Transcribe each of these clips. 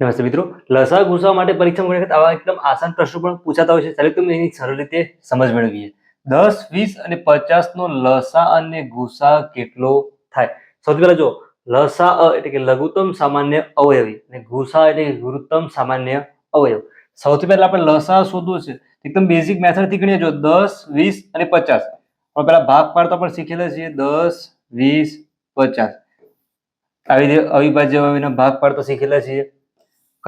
નમસ્તે મિત્રો. લસા ગુસા માટે પરીક્ષા વખત આવા એકદમ આસાન પ્રશ્નો પણ પૂછાતા હોય છે. ચાલો તમે એની સરળ રીતે સમજ મેળવીએ. દસ, વીસ અને પચાસ નો લસા અને ગુસા કેટલો થાય? સૌથી પહેલા જો, લસા એટલે કે લઘુત્તમ સામાન્ય અવયવી અને ગુસા એટલે કે ગુરુત્તમ સામાન્ય અવયવ. સૌથી પહેલા આપણે લસા શોધવું છે. એકદમ બેઝિક મેથડથી ગણીએ જો, દસ, વીસ અને પચાસ. આપણે પહેલા ભાગ પાડતા પણ શીખેલા છીએ. દસ, વીસ, પચાસ. આવી રીતે અવિભાજ્ય ભાગ પાડતા શીખેલા છીએ.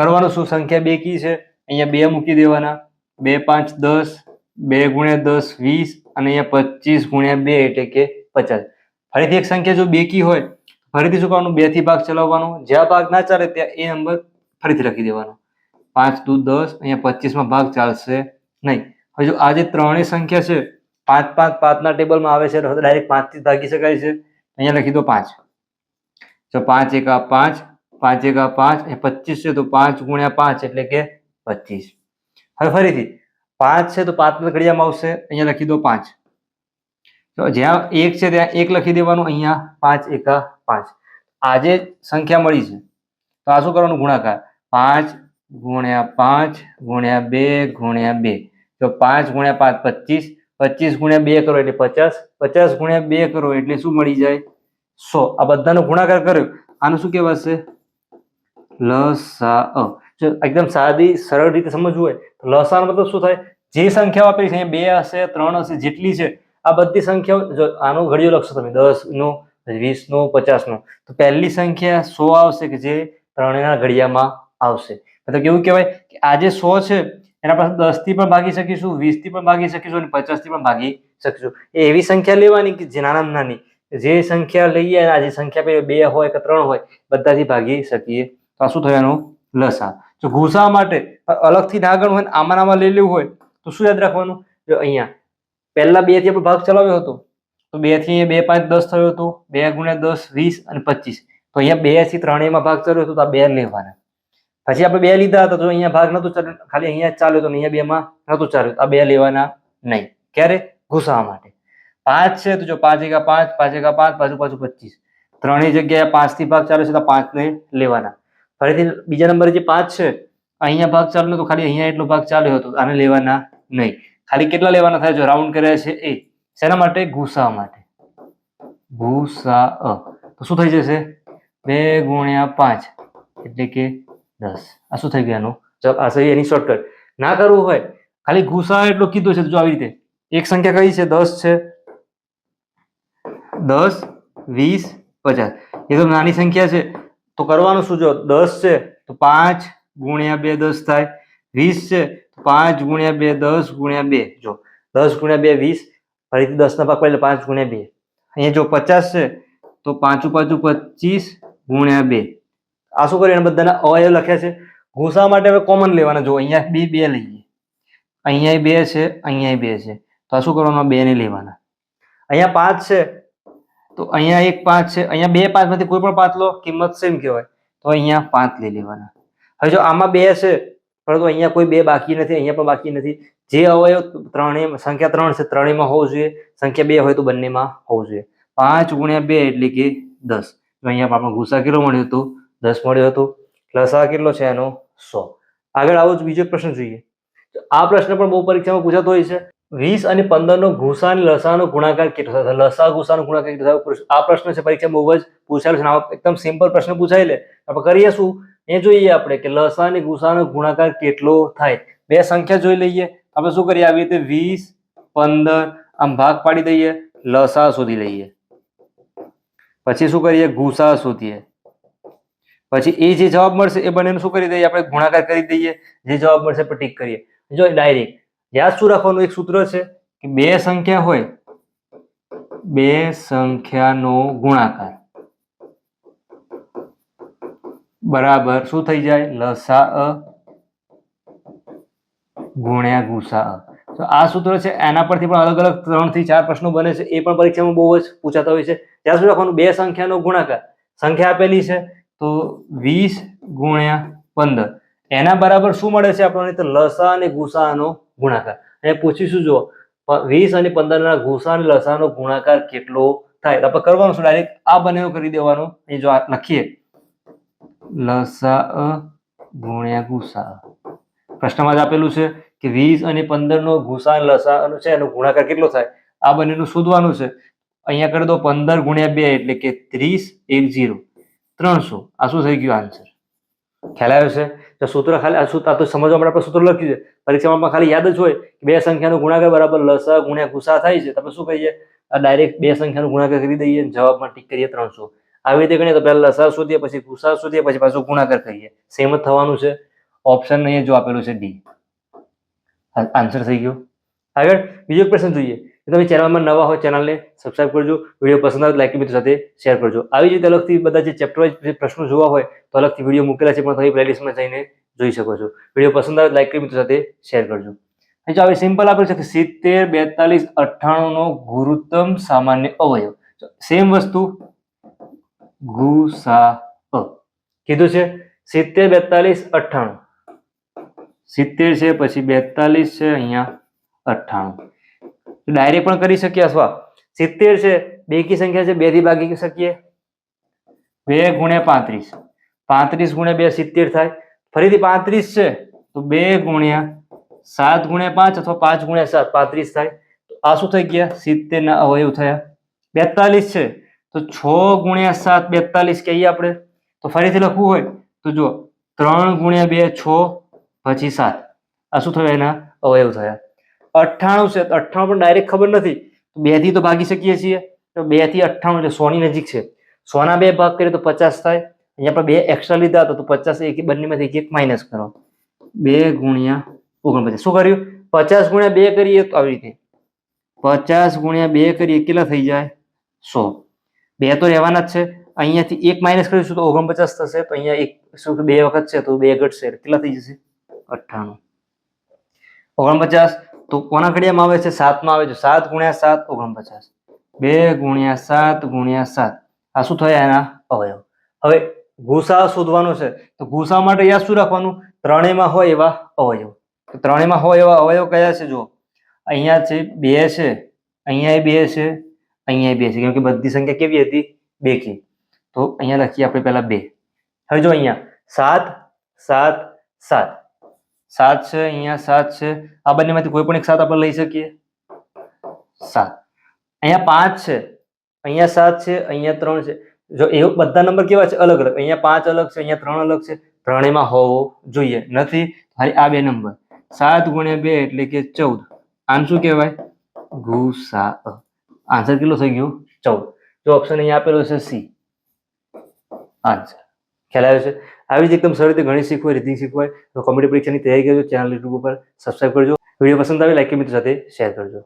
કરવાનું શું સંખ્યા બે કી છે? અહીંયા બે મૂકી દેવાના. બે પાંચ દસ, બે ગુણ્યા દસ વીસ અને અહીંયા પચીસ ગુણ્યા બે એટલે કે પચાસ. ફરીથી એક સંખ્યા જો બે કી હોય, ફરીથી શું કરવાનું? બેથી ભાગ ચલાવવાનો. જ્યાં ભાગ ના ચાલે ત્યાં એ નંબર ફરીથી લખી દેવાનો. પાંચ દુ દસ, અહીંયા પચીસમાં ભાગ ચાલશે નહીં. હવે જો આ જે ત્રણેય સંખ્યા છે, પાંચ પાંચ પાંચના ટેબલમાં આવે છે તો ડાયરેક્ટ પાંચથી ભાગી શકાય છે. અહીંયા લખી દો પાંચ. જો પાંચ એકા પાંચ પાંચ એકા પાંચ એ પચીસ છે તો પાંચ ગુણ્યા પાંચ એટલે કે પચીસ. હવે ફરીથી, પાંચ છે તો પાંચના ઘડિયામાં આવશે, અહીંયા લખી દો પાંચ. તો જ્યાં એક છે ત્યાં એક લખી દેવાનું, અહીંયા પાંચ એકા પાંચ. આજે સંખ્યા મળી છે. તો આ શું કરવાનું? ગુણાકાર. પાંચ ગુણ્યા પાંચ ગુણ્યા બે ગુણ્યા બે. તો પાંચ ગુણ્યા પાંચ પચીસ પચીસ ગુણ્યા બે કરો એટલે પચાસ પચાસ ગુણ્યા બે કરો એટલે શું મળી જાય? સો. આ બધાનો ગુણાકાર કર્યો. આનું શું કહેવાશે? લસા જો એકદમ સાદી, સરળ રીતે સમજવું હોય, તો લસાનો મતલબ શું થાય? જે સંખ્યાઓ આપેલી છે બે હશે, ત્રણ હશે, જેટલી છે, આ બધી સંખ્યાઓ, જો આનો ઘડિયો લખશો તમે, દસ નો વીસ નો, પચાસ નો, તો પહેલી સંખ્યા સો આવશે કે જે ત્રણેના ઘડિયામાં આવશે? મતલબ કેવું કહેવાય કે આ જે સો છે, એના પાસે દસથી પણ ભાગી શકીશું વીસથી પણ ભાગી શકીશું અને પચાસથી પણ ભાગી શકીશું. એ એવી સંખ્યા લેવાની કે જે નાનામાં નાની, જે સંખ્યા લઈએ આ જે સંખ્યા બે હોય કે ત્રણ હોય, બધાથી ભાગી શકીએ તો આ શું થયાનું? લસા. જો ઘૂસા માટે અલગથી ના ગણવું હોય આમાં લઈ લેવું હોય, તો શું યાદ રાખવાનું? જો અહીંયા, પહેલા બેથી આપણે ભાગ ચલાવ્યો હતો, તો બેથી બે પાંચ દસ થયો હતો, બે ગુણ્યા દસ, વીસ અને પચીસ. તો અહીંયા બેથી ત્રણેયમાં ભાગ ચાલ્યો હતો, તો આ બે લેવાના. પછી આપણે બે લીધા હતા, તો અહીંયા ભાગ નતો ચાલ્યો ખાલી અહીંયા ચાલ્યો તો અહીંયા બે માં નતું ચાલ્યું આ બે લેવાના નહીં. ક્યારે? ઘુસાવા માટે. પાંચ છે તો જો પાંચ એકા પાંચ પાંચ એકા પાંચ, પાછું પાછું પચીસ. ત્રણેય જગ્યાએ પાંચથી ભાગ ચાલે છે તો પાંચ ને લેવાના. ફરીથી બીજા નંબરે જે પાંચ છે, અહીંયા ભાગ ચાલુ તો ખાલી અહીંયા એટલો ભાગ ચાલ્યો હતો, આને લેવાના નહીં. ખાલી કેટલા લેવાના થાય જો રાઉન્ડ કર્યા છે એ? શેના માટે? ગુસા માટે. ગુસા તો શું થઈ જશે? બે ગુણ્યા પાંચ, એટલે કે દસ. આ શું થઈ ગયાનું? ચાલો આ સહી, એની શોર્ટકટ ના કરવું હોય, ખાલી ગુસા એટલો કીધું છે જો આવી રીતે. એક સંખ્યા કઈ છે? દસ છે. દસ, વીસ, પચાસ. એ તો નાની સંખ્યા છે. તો કરવાનું શું જો? દસ છે, તો પાંચ ગુણ્યા બે દસ થાય. વીસ છે, તો પાંચ ગુણ્યા બે દસ ગુણ્યા બે. જો, દસ ગુણ્યા બે વીસ, ફરીથી દસ ના ભાગ એટલે પાંચ ગુણ્યા બે. અહીંયા જો પચાસ છે, તો પાંચું પાંચું પચીસ ગુણ્યા બે. આ શું કર્યું? એના બધાના અવયવ લખ્યા છે. ઘૂસા માટે હવે કોમન લેવાના. જો, અહીંયા બી બે લઈએ. અહીંયા બે છે, અહીંયા બે છે. તો આ શું કરવાનું? બે ને લેવાના. અહીંયા પાંચ છે તો અહીંયા એક પાંચ છે. અહીંયા બે પાંચમાંથી કોઈ પણ પાંચ લો, કિંમત સેમ કહેવાય. તો અહીંયા પાંચ લઈ લેવાના. હવે જો આમાં બે છે, પરંતુ અહીંયા કોઈ બે બાકી નથી, અહીંયા પણ બાકી નથી. જે અવયવ ત્રણેય, સંખ્યા ત્રણ છે, ત્રણેયમાં હોવું જોઈએ. સંખ્યા બે હોય તો બંનેમાં હોવું જોઈએ. પાંચ ગુણ્યા બે એટલે કે દસ. અહીંયા આપણે ગુસા કેટલો મળ્યો હતો? દસ મળ્યો હતો. લસા કેટલો છે? એનો સો. આગળ આવો જ બીજો પ્રશ્ન જોઈએ. આ પ્રશ્ન પણ બહુ પરીક્ષામાં પૂછાતો હોય છે. વીસ અને પંદર નો ગુસા અને લસાનો ગુણાકાર કેટલો થશે લસા ગુસાનો ગુણાકાર કેટલો થાય? આ પ્રશ્ન છે પરીક્ષા બહુ જ પૂછાયેલો છે. એકદમ સિમ્પલ પ્રશ્ન પૂછાય લે. આપણે કરીએ શું? એ જોઈએ આપણે કે લસા અને ગુસાનો ગુણાકાર કેટલો થાય? બે સંખ્યા જોઈ લઈએ. આપણે શું કરીએ? આવી રીતે વીસ, પંદર, આમ ભાગ પાડી દઈએ. લસા શોધી લઈએ. પછી શું કરીએ? ગુસા શોધીએ. પછી એ જે જવાબ મળશે એ બંનેનું શું કરી દઈએ? આપણે ગુણાકાર કરી દઈએ. જે જવાબ મળશે આપણે ટીક કરીએ. જો ડાયરેક્ટ યાદ શું રાખવાનું? એક સૂત્ર છે કે બે સંખ્યા હોય, બે સંખ્યાનો ગુણાકાર. બરાબર શું થઈ જાય? લસા અ ગુણ્યા ગુસા અ. તો આ સૂત્ર છે, એના પરથી પણ અલગ અલગ ત્રણથી ચાર પ્રશ્નો બને છે, એ પણ પરીક્ષામાં બહુ જ પૂછાતા હોય છે. ત્યાં સુધી રાખવાનું? બે સંખ્યાનો ગુણાકાર. સંખ્યા આપેલી છે, તો વીસ ગુણ્યા પંદર. એના બરાબર શું મળે છે આપણને? તો લસા અને ગુસાનો ગુણાકાર. અને પૂછીશું જો વીસ અને પંદર ના ગુસા અને લસાનો ગુણાકાર કેટલો થાય? તો આપણે કરવાનું શું ડાયરેક્ટ આ બંને કરી દેવાનો. એ જો લખીએ. લસા ગુણ્યા ગુસા પ્રશ્નમાં જ આપેલું છે કે વીસ અને પંદર નો ગુસા અને લસા છે, એનો ગુણાકાર કેટલો થાય? આ બંનેનું શોધવાનું છે. અહીંયા કરી દો પંદર ગુણ્યા બે એટલે કે ત્રીસ એક જીરો. ત્રણસો. આ શું થઈ ગયું? આન્સર. ખ્યાલ આવ્યો છે? તો સૂત્ર ખાલી આ તો સમજવા માટે આપણે સૂત્ર લખ્યું છે. પરીક્ષામાં ખાલી યાદ જ હોય કે બે સંખ્યાનો ગુણાકાર બરાબર લસા ગુણ્યા ગુસા થાય છે. તો આપણે શું કહીએ? આ ડાયરેક્ટ બે સંખ્યાનો ગુણાકાર કરી દઈએ જવાબમાં ટીક કરીએ ત્રણસો. આવી રીતે ગણીએ તો પહેલા લસા શોધીએ, પછી ગુસા શોધીએ, પછી પાછું ગુણાકાર કરીએ. સેમ જ થવાનું છે. ઓપ્શન અહીંયા જો આપેલું છે ડી આન્સર થઈ ગયો. આગળ બીજો પ્રશ્ન જોઈએ. તમે ચેનલમાં નવા હોય ચેનલને સબસ્ક્રાઇબ કરજો, વીડિયો પસંદ આવે લાઈક મિત્રો સાથે શેર કરજો. આવી જ રીતે અલગથી બધા જે ચેપ્ટર વાઇઝ પ્રશ્નો જોવા હોય તો અલગથી વીડિયો મૂકેલા છે પણ તમે પ્લેલિસ્ટમાં જઈને જોઈ શકો છો. વીડિયો પસંદ આવે લાઈક મિત્રો સાથે શેર કરજો. જો હવે સિમ્પલ આપેલું છે કે સિત્તેર, બેતાલીસ અઠ્ઠાણું નો ગુરુત્તમ સામાન્ય અવયવ. સેમ વસ્તુ ગુસા કીધું છે? સિત્તેર, બેતાલીસ, અઠ્ઠાણું. સિત્તેર છે, પછી બેતાલીસ છે, અહીંયા અઠ્ઠાણું. ડાયરેક્ટ પણ કરી શકીએ અથવા સિત્તેર છે બે કી સંખ્યા છે બેથી ભાગી શકીએ. બે ગુણ્યા પાંત્રીસ. પાંત્રીસ ગુણ્યા બે સિત્તેર થાય. ફરીથી પાંત્રીસ છે, તો બે ગુણ્યા સાત ગુણ્યા પાંચ અથવા પાંચ ગુણ્યા સાત, પાંત્રીસ થાય. તો આ શું થઈ ગયા? સિત્તેર ના અવયવ થયા. બેતાલીસ છે, તો છ ગુણ્યા સાત, બેતાલીસ કહીએ આપણે. તો ફરીથી લખવું હોય તો જો ત્રણ ગુણ્યા બે છ, પછી સાત. આ શું થયું એના? અવયવ થયા. અઠ્ઠાણું છે, તો અઠ્ઠાણું પણ ડાયરેક્ટ ખબર નથી. તો બેથી તો ભાગી શકીએ છીએ. તો બેથી અઠ્ઠાણું એટલે સોની નજીક છે. સોના બે ભાગ કરીએ તો પચાસ થાય. અહીંયા આપણે બે એક્સ્ટ્રા લીધા હતા, તો પચાસ એક બંનેમાંથી એક એક માઇનસ કરો. બે ગુણ્યા ઓગણપચાસ. શું કર્યું? પચાસ ગુણ્યા બે કરીએ તો આવી રીતે. પચાસ ગુણ્યા બે કરીએ, કેટલા થઈ જાય? સો. બે તો રહેવાના જ છે. અહીંયાથી એક માઇનસ કરીશું તો ઓગણપચાસ થશે. તો અહીંયા એક, શું બે વખત છે, તો બે ઘટશે. કેટલા થઈ જશે? અઠ્ઠાણું. ઓગણપચાસ. તો કોના ઘડિયામાં આવે છે? સાતમાં આવે છે. સાત ગુણ્યા સાત, ઓગણપચાસ. બે ગુણ્યા સાત ગુણ્યા સાત. આ શું થયા એના? અવયવ. હવે ગુસા શોધવાનો છે. તો ગુસા માટે યાદ શું રાખવાનું? ત્રણેયમાં હોય એવા અવયવ. ત્રણેયમાં હોય એવા અવયવ કયા છે? જો અહીંયા છે બે છે. અહીંયા બે છે. અહીંયા બે છે. કેમ કે બધી સંખ્યા કેવી હતી? બે કે. તો અહીંયા લખીએ આપણે પહેલા બે. હવે જો અહીંયા સાત સાત સાત. સાત છે, અહીંયા સાત છે. આ બંનેમાંથી કોઈ પણ એક સાત આપણે લઈ શકીએ. સાત. અહીંયા પાંચ છે, અહીંયા સાત છે, અહીંયા ત્રણ છે. જો એવો બધા નંબર કેવા છે? અલગ અલગ. અહીંયા પાંચ અલગ છે, અહીંયા ત્રણ અલગ છે. ત્રણેયમાં હોવો જોઈએ. નથી? ખાલી આ બે નંબર. સાત ગુણ્યા બે એટલે કે ચૌદ. આમ શું કહેવાય? ગુસા. આન્સર કેટલો થઈ ગયો? ચૌદ. જો ઓપ્શન અહીંયા આપેલો છે સી. આન્સર. ખ્યાલ આવ્યો છે? આવી રીતે એકદમ સરળ રીતે ગણિત શીખવાય રીતિંગ શીખવું હોય, તો કોમ્પિટિવ પરીક્ષાની તૈયારી કરજો ચેનલ યુટ્યુબ ઉપર સબસ્ક્રાઈબ કરજો. વીડિયો પસંદ આવે લાઈક મિત્રો સાથે શેર કરજો.